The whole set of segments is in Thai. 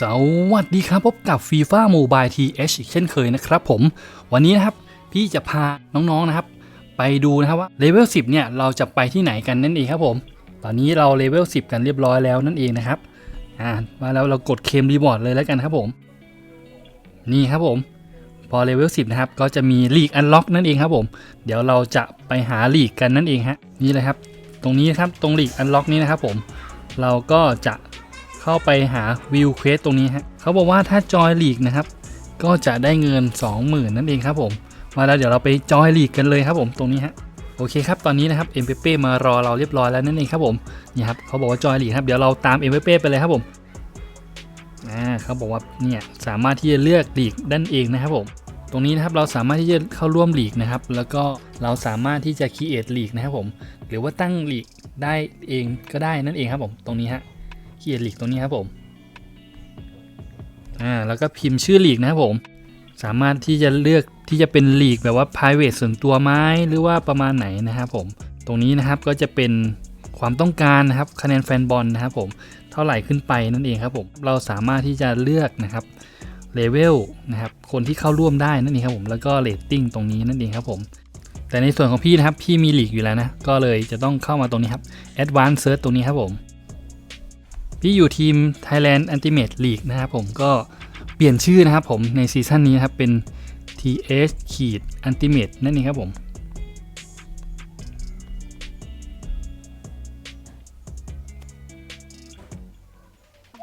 สวัสดีครับพบกับ FIFA Mobile TH อีกเช่นเคยนะครับผม วันนี้นะครับพี่จะพาน้องๆนะครับ ไปดูนะครับว่าเลเวล10 เนี่ยเราจะไปที่ไหนกันนั่นเองครับผม ตอนนี้เราเลเวล10 กันเรียบร้อยแล้วนั่นเองนะครับอ่ามาแล้วเรากดเคมรีบอร์ดเลยแล้วกันครับผม นี่ครับผม พอเลเวล10 นะครับ ก็จะมีลีกอันล็อกนั่นเองครับผม เดี๋ยวเราจะไปหาลีกกันนั่นเองฮะนี่เลยครับ ตรงนี้ครับตรงลีกอันล็อกนี้นะครับผม เราก็จะ เข้าไปหาวิวเควสตรงนี้ฮะเขาบอกว่าถ้าจอยลีกนะครับ ก็จะได้เงิน 20,000 นั่นเองครับผมมาแล้วเดี๋ยวเราไปจอยลีกกันเลยครับผมตรงนี้ฮะโอเคครับตอนนี้นะครับเอ็มเปเป้มารอเราเรียบร้อยแล้วนั่นเองครับผมนี่ครับเขาบอกว่าจอยลีกครับเดี๋ยวเราตามเอ็มเปเป้ไปเลยครับผมอ่าเขาบอกว่าเนี่ยสามารถที่จะเลือกลีกด้านเองนะครับผมตรงนี้นะครับเราสามารถที่จะเข้าร่วมลีกนะครับ แล้วก็เราสามารถที่จะคีเอทลีกนะครับผม หรือว่าตั้งลีกได้เองก็ได้นั่นเองครับผม ตรงนี้ฮะ คีเอทลีกตรงนี้ครับผมอ่าแล้วก็พิมพ์ชื่อลีกนะครับผม สามารถที่จะเลือกที่จะเป็นลีกแบบว่า private ส่วนตัวไหมหรือว่าประมาณไหนนะครับผม ตรงนี้นะครับก็จะเป็นความต้องการนะครับคะแนนแฟนบอลนะครับผมเท่าไหร่ขึ้นไปนั่นเองครับผมเราสามารถที่จะเลือกนะครับเลเวลนะครับคนที่เข้าร่วมได้นั่นเองครับผมแล้วก็เรตติ้งตรงนี้นั่นเองครับผมแต่ในส่วนของพี่นะครับพี่มีลีกอยู่แล้วนะก็เลยจะต้องเข้ามาตรงนี้ครับ Advanced Search ตรงนี้ครับผม พี่อยู่ทีม Thailand Ultimate League นะครับผมก็เปลี่ยนชื่อนะครับผมในซีซั่นนี้ครับเป็น TH ขีด Ultimate นั่นเองครับผม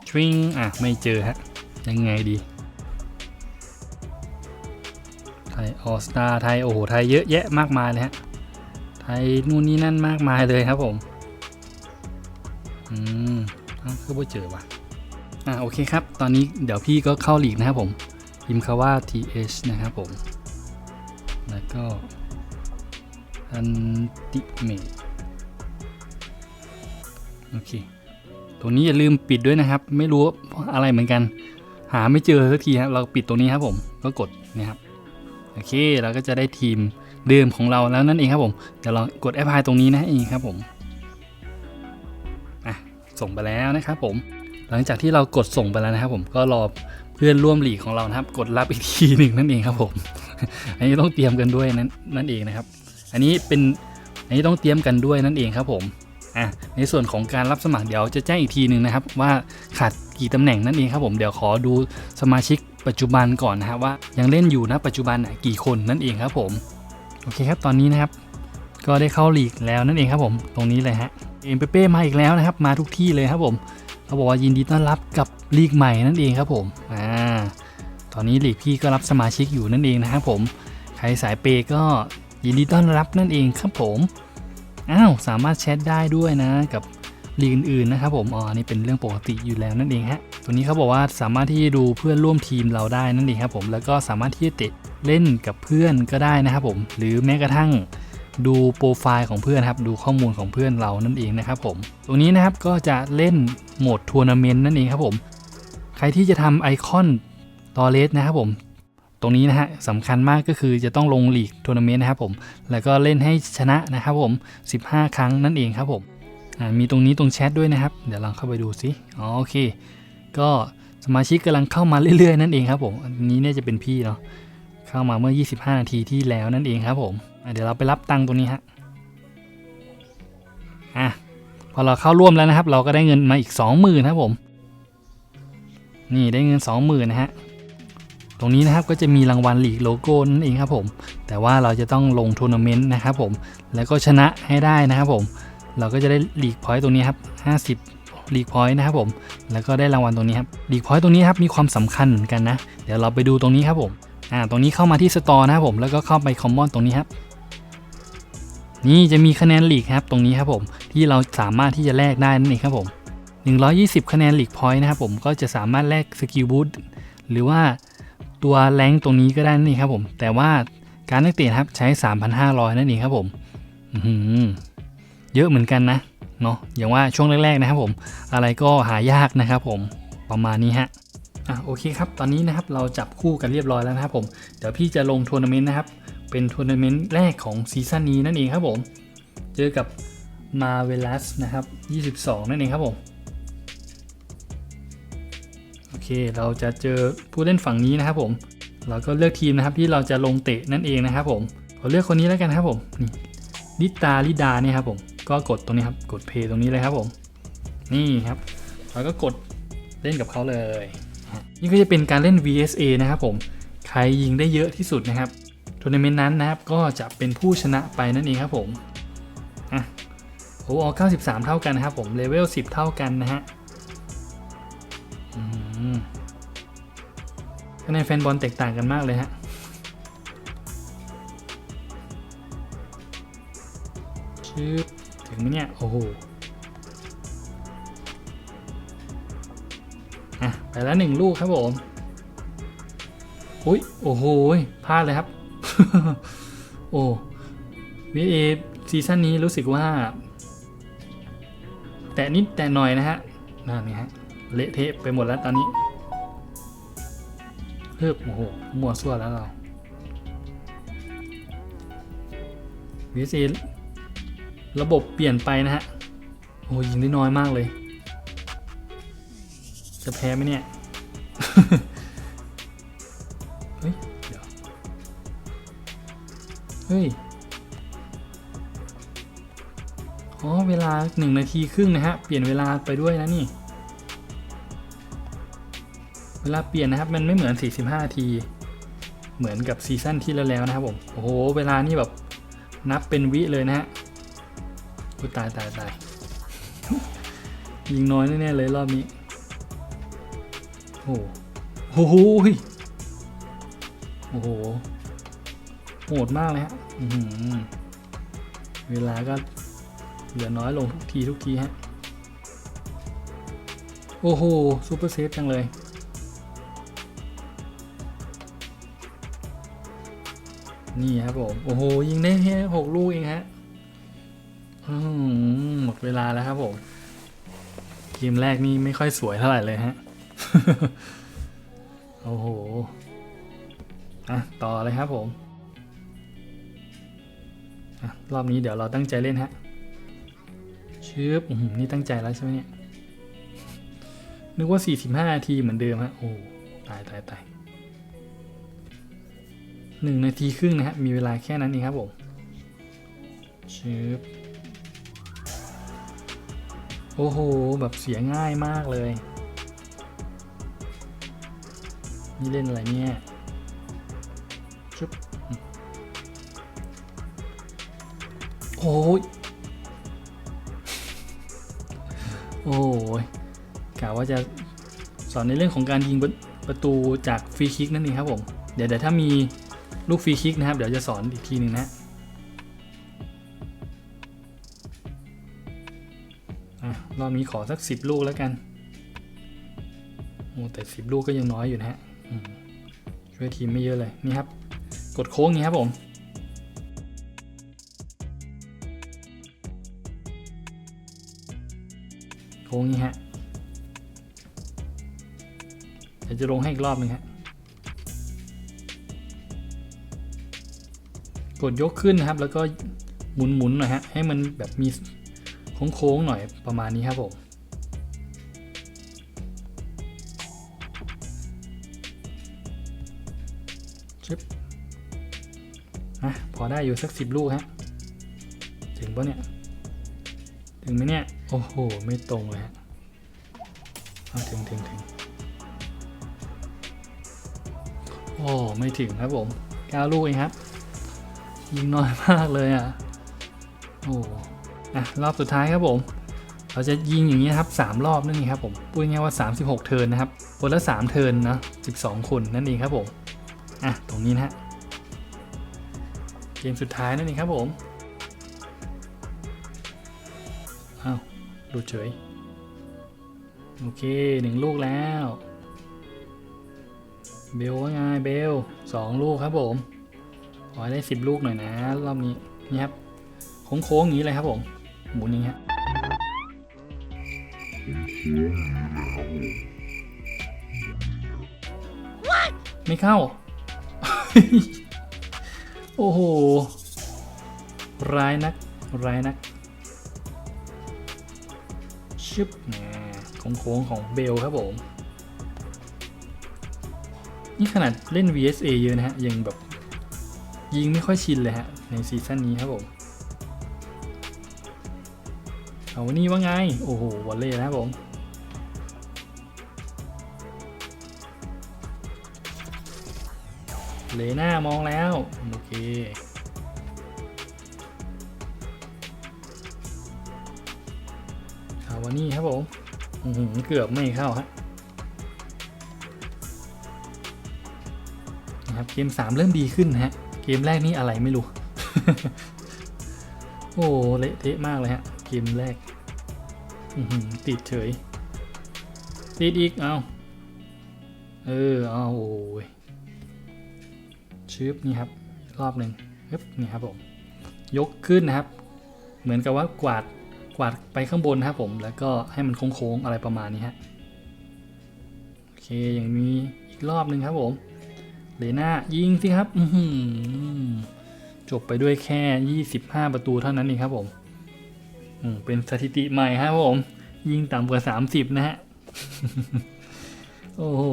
ทริงอะ ไม่เจอฮะ ยังไงดี ไทยออสตาไทย โอ้โห ไทยเยอะแยะมากมายเลยฮะ ไทยนู่นนี่นั่นมากมายเลยครับผม อืม คือไม่เจอว่ะอ่าโอเคครับ ตอนนี้เดี๋ยวพี่ก็เข้าหลีกนะครับผม พิมพ์คำว่า th นะครับผม แล้วก็ ultimate โอเคตรงนี้อย่าลืมปิดด้วยนะครับ ไม่รู้อะไรเหมือนกัน หาไม่เจอสักทีครับเราปิดตรงนี้ครับผม ก็กดนะครับ โอเค เราก็จะได้ทีมเดิมของเราแล้วนั่นเองครับผม เดี๋ยวเรากดแอปพลายตรงนี้นะเองครับผม ส่งไปแล้วนะครับผม หลังจากที่เรากดส่งไปแล้วนะครับ ผมก็รอเพื่อนร่วมหลีกของเรานะครับ กดรับอีกทีหนึ่งนั่นเองครับผม อันนี้ต้องเตรียมกันด้วยนั่นนั่นเองนะครับ อันนี้เป็นอันนี้ต้องเตรียมกันด้วยนั่นเองครับผมอะในส่วนของการรับสมัครเดี๋ยวจะแจ้งอีกทีหนึ่งนะครับ ว่าขาดกี่ตำแหน่งนั่นเองครับผมเดี๋ยวขอดูสมาชิกปัจจุบันก่อนนะครับว่ายังเล่นอยู่นะปัจจุบันนะกี่คนนั่นเองครับผมโอเคครับตอนนี้นะครับ ก็ได้เข้าลีกแล้วนั่นเองครับผมตรงนี้เลยฮะ เอ็มเป้มาอีกแล้วนะครับ มาทุกที่เลยครับผมเขาบอกว่ายินดีต้อนรับกับลีกใหม่นั่นเองครับผมอ่าตอนนี้ลีกพี่ก็รับสมาชิกอยู่นั่นเองนะครับผมใครสายเปก็ยินดีต้อนรับนั่นเองครับผมอ้าวสามารถแชทได้ด้วยนะกับลีกอื่นๆนะครับผมอ๋อนี่เป็นเรื่องปกติอยู่แล้วนั่นเองฮะตัวนี้เขาบอกว่าสามารถที่จะดูเพื่อนร่วมทีมเราได้นั่นเองครับผมแล้วก็สามารถที่จะเตะเล่นกับเพื่อนก็ได้นะครับผมหรือแม้กระทั่ง ดูโปรไฟล์ของเพื่อนครับ ดูข้อมูลของเพื่อนเรานั่นเองนะครับผมตรงนี้นะครับก็จะเล่นโหมดทัวร์นาเมนต์นั่นเองครับผมใครที่จะทำไอคอนตอเลสนะครับผมตรงนี้นะฮะสำคัญมากก็คือจะต้องลงลีกทัวร์นาเมนต์นะครับผม แล้วก็เล่นให้ชนะนะครับผม 15 ครั้งนั่นเองครับผมมีตรงนี้ตรงแชทด้วยนะครับ เดี๋ยวลองเข้าไปดูสิอ๋อโอเค ก็สมาชิกกำลังเข้ามาเรื่อยๆนั่นเองครับผม อันนี้เนี่ยจะเป็นพี่เนาะเข้ามาเมื่อ 25 นาทีที่แล้วนั่นเองครับผม เดี๋ยวเราไปรับตังค์ตรงนี้ฮะอะพอเราเข้าร่วมแล้วนะครับ เราก็ได้เงินมาอีก 20,000ครับผม นี่ได้เงิน 20,000นะฮะตรงนี้นะครับก็จะมีรางวัลหลีกโลโก้นั่นเองครับผม แต่ว่าเราจะต้องลงทัวร์นาเมนต์นะครับผม แล้วก็ชนะให้ได้นะครับผม เราก็จะได้หลีกพอยต์ตรงนี้ครับ 50ลีกพอยต์นะครับผม แล้วก็ได้รางวัลตรงนี้ครับหลีกพอยต์ตรงนี้ครับมีความสำคัญเหมือนกันนะ เดี๋ยวเราไปดูตรงนี้ครับผม อ่า ตรงนี้เข้ามาที่สตอร์นะครับผม แล้วก็เข้าไปคอมมอนตรงนี้ครับ นี่จะมีคะแนนหลีกครับตรงนี้ครับผมที่เราสามารถที่จะแลกได้นั่นเองครับผม 120 คะแนนหลีกพอยต์นะครับผมก็จะสามารถแลกสกิลบูทหรือว่าตัวแรงตรงนี้ก็ได้นั่นเองครับผม แต่ว่าการแลกเปลี่ครับใช้ 3,500 นั่นเองครับผมเยอะเหมือนกันนะเนาะอย่างว่าช่วงแรกๆนะครับผม อะไรก็หายากนะครับผมประมาณนี้ฮะอะโอเคครับ ตอนนี้นะครับเราจับคู่กันเรียบร้อยแล้วนะครับผม เดี๋ยวพี่จะลงทัวร์นาเมนต์นะครับ เป็นทัวร์นาเมนต์แรกของซีซั่นนี้นั่นเองครับผม เจอกับมาเวลัสนะครับ 22 นั่นเองครับผม โอเค เราจะเจอผู้เล่นฝั่งนี้นะครับผม เราก็เลือกทีมนะครับที่เราจะลงเตะนั่นเองนะครับผมขอเลือกคนนี้แล้วกันครับผม นี่ลิตาลิดาเนี่ยครับผม ก็กดตรงนี้ครับ กดเพย์ตรงนี้เลยครับผม นี่ครับ เราก็กดเล่นกับเขาเลย นี่ก็จะเป็นการเล่น VSA นะครับผม ใครยิงได้เยอะที่สุดนะครับ ทัวร์นาเมนต์นั้นนะครับก็จะเป็นผู้ชนะไปนั่นเองครับผมอะโอ้อ93 เท่ากันนะครับผมเลเวล10 เท่ากันนะฮะคะแนนแฟนบอลแตกต่างกันมากเลยฮะชื่อถึงไหมเนี่ย โอ้โหอะไปแล้วหนึ่งลูกครับผม อุ้ยโอ้โหพลาดเลยครับ โอ้วีเอซีซั่นนี้รู้สึกว่า แต่นิดแต่หน่อยนะฮะนั่นนี่ฮะ เละเทะไปหมดแล้วตอนนี้เพิ่มโอ้โหมั่วซั่วแล้วเรา VSA ระบบเปลี่ยนไปนะฮะ โอ้ยิงได้น้อยมากเลย จะแพ้ไหมเนี่ย เฮ้ย เฮ้ย อ๋อ เวลา 1 นาทีครึ่งนะฮะ เปลี่ยนเวลาไปด้วยนะนี่ เวลาเปลี่ยนนะครับ มันไม่เหมือน 45 นาที เหมือนกับซีซั่นที่แล้วๆนะครับผม โอ้โห เวลานี่แบบนับเป็นวิเลยนะฮะกูตายตายตายยิงน้อยแน่ๆเลยรอบนี้ โอ้โห โอ้โห โอ้โห โหดมากเลยฮะเวลาก็เหลือน้อยลงทุกทีทุกทีฮะ โอ้โหซูเปอร์เซฟจังเลยนี่ครับผม โอ้โห ยิงได้แค่หกลูกเองฮะหมดเวลาแล้วครับผมเกมแรกนี่ไม่ค่อยสวยเท่าไหร่เลยฮะ โอ้โห อะ ต่อเลยครับผม รอบนี้เดี๋ยวเราตั้งใจเล่นฮะชืบอื้อหือนี่ตั้งใจแล้วใช่ไหมเนี่ย นึกว่า 45นาทีเหมือนเดิมฮะ โอ้ ตายตายตายหนึ่งนาทีครึ่งนะฮะ มีเวลาแค่นั้นเองครับผมชืบโอ้โห แบบเสียง่ายมากเลย นี่เล่นอะไรเนี่ย โอ้ยโอ้ยกะว่าจะสอนในเรื่องของการยิงประประตูจากฟรีคิกนั่นเองครับผม เดี๋ยวเดี๋ยวถ้ามีลูกฟรีคิกนะครับ เดี๋ยวจะสอนอีกทีหนึ่งนะรอบนี้ขอสักสิบลูกแล้วกัน โอ้แต่สิบลูกก็ยังน้อยอยู่นะฮะช่วยทีมไม่เยอะเลย นี่ครับ กดโค้งนี้ครับผม โค้งนี้ฮะเดี๋ยวจะลงให้อีกรอบหนึงฮะกดยกขึ้นนะครับ แล้วก็หมุนๆหน่อยฮะให้มันแบบมีโค้งๆหน่อยประมาณนี้ครับผมชึบอะพอได้อยู่สักสิบลูกฮะถึงปะเนี่ย ถึงไหมเนี่ย โอ้โห ไม่ตรงเลยฮะถึงถึงถึงโอ้ ไม่ถึงครับผมเก้าลูกเองครับ ยิงน้อยมากเลยอะ โอ้อะรอบสุดท้ายครับผม เราจะยิงอย่างนี้ครับ3รอบนั่นเองครับผมพูดง่ายๆว่า 36 เทิร์นนะครับคนละ3เทิร์นนะ12 คนนั่นเองครับผมอะตรงนี้นะฮะเกมสุดท้ายนั่นเองครับผมอ้าว ดเฉย โอเคหนึ่งลูกแล้ว เบลว่าไงเบลสองลูกครับผม ขอให้ได้สิบลูกหน่อยนะ รอบนี้นี่ครับโค้งๆอย่างนี้เลยครับผม หมุนอย่างนี้ฮะไม่เข้า โอ้โห ร้ายนัก ร้ายนัก ชึบโค้งของเบลครับผม นี่ขนาดเล่น VSA เยอะนะฮะ ยังแบบ ยิงไม่ค่อยชินเลยฮะ ในซีซั่นนี้ครับผม เอาวันนี้ว่าไง โอ้โหวอลเล่นะครับผมเลน่ามองแล้ว โอเค นี่ครับผมเกือบไม่เข้าฮะนะครับเกม 3 เริ่มดีขึ้นนะฮะ เกมแรกนี่อะไรไม่รู้ โอ้เละเทะมากเลยฮะ เกมแรกติดเฉย ติดอีก เอาเออเอาโอ้ยชืบนี่ครับ รอบหนึ่งฮึบนี่ครับผม ยกขึ้นนะครับ เหมือนกับว่ากวาด วาดไปข้างบนนะครับผม แล้วก็ให้มันโค้งๆอะไรประมาณนี้ฮะ โอเค อย่างนี้อีกรอบหนึ่งครับผม เลน่ายิงสิครับ จบไปด้วยแค่ 25 ประตูเท่านั้นเองครับผมอืมเป็นสถิติใหม่ครับผม ยิงต่ำกว่า 30 นะฮะ โอ้โห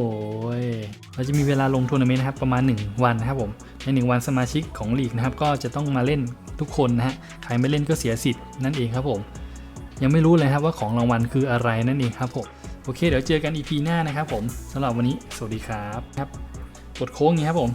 เราจะมีเวลาลงทัวร์นาเมนต์นะครับประมาณ 1 วันนะครับผม ใน 1 วันสมาชิกของลีกนะครับ ก็จะต้องมาเล่นทุกคนนะฮะ ใครไม่เล่นก็เสียสิทธิ์นั่นเองครับผม ยังไม่รู้เลยครับว่าของรางวัลคืออะไรนั่นเองครับผมโอเค เดี๋ยวเจอกัน EP หน้านะครับผมสำหรับวันนี้สวัสดีครับครับกดโค้งอย่างนี้ครับผม